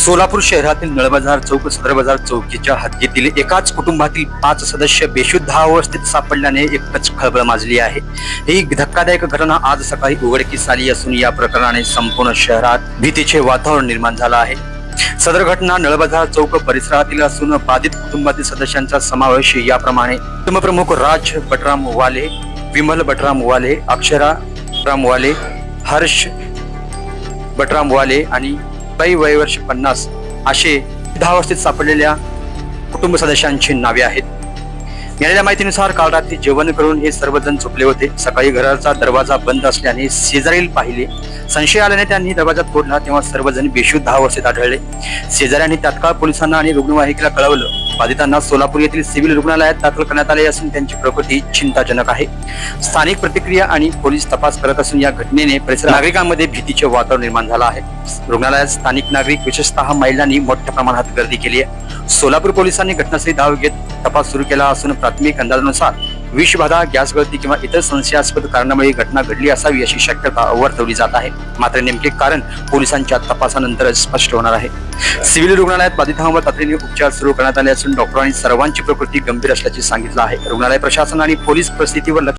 सोलापूर शहरातील नळबाजार चौक सदर बाजार चौकीच्या हद्दीतील एकाच कुटुंबातील पाच सदस्य बेशुद्ध अवस्थेत सापडल्याने एकच खळबळ माजली आहे. ही धक्कादायक घटना आज सकाळी उघडकीस आली असून या प्रकरणाने संपूर्ण शहरात भीतीचे वातावरण निर्माण झालं आहे. सदर घटना नळबाजार चौक परिसरातील असून बाधित कुटुंबातील सदस्यांचा समावेश याप्रमाणे कुटुंबप्रमुख राज बटराम वाले विमल बटराम वाले अक्षरा बटराम वाले हर्ष बटराम वाले आणि बाई वयवर्ष पन्नास असे अवस्थेत सापडलेल्या कुटुंब सदस्यांची नावे आहेत. मिळालेल्या माहितीनुसार काल रात्री जेवण करून हे सर्वजण झोपले होते. सकाळी घराचा दरवाजा बंद असल्याने शेजारील पाहिले संशय आल्याने त्यांनी दरवाजात फोडला. तेव्हा सर्वजण बेशुद्ध अवस्थेत आढळले. शेजाऱ्यांनी तात्काळ पोलिसांना आणि रुग्णवाहिकेला कळवलं. बाधितांना सोलापूर येथील सिव्हिल रुग्णालयात दाखल करण्यात आले असून त्यांची प्रकृती चिंताजनक आहे. स्थानिक प्रतिक्रिया आणि पोलीस तपास करत असून या घटनेने परिसर नागरिकांमध्ये भीतीचे वातावरण निर्माण झालं आहे. रुग्णालयात स्थानिक नागरिक विशेषतः महिलांनी मोठ्या प्रमाणात गर्दी केली आहे. सोलापूर पोलिसांनी घटनास्थळी धाव घेत तपास सुरू केला असून प्राथमिक अंदाजानुसार विषबाधा गॅस गळती किंवा इतर संशयास्पद कारणामुळे ही घटना घडली असावी अशी शक्यता वर्तवली जात आहे. मात्र नेमके कारण पोलिसांच्या तपासानंतरच स्पष्ट होणार आहे. सिव्हिल रुग्णालयात बाधितांवर तातडीने उपचार सुरू करण्यात आले असून डॉक्टरांनी सर्वांची प्रकृती गंभीर असल्याचे सांगितलं आहे. रुग्णालय प्रशासन आणि पोलीस परिस्थितीवर लक्ष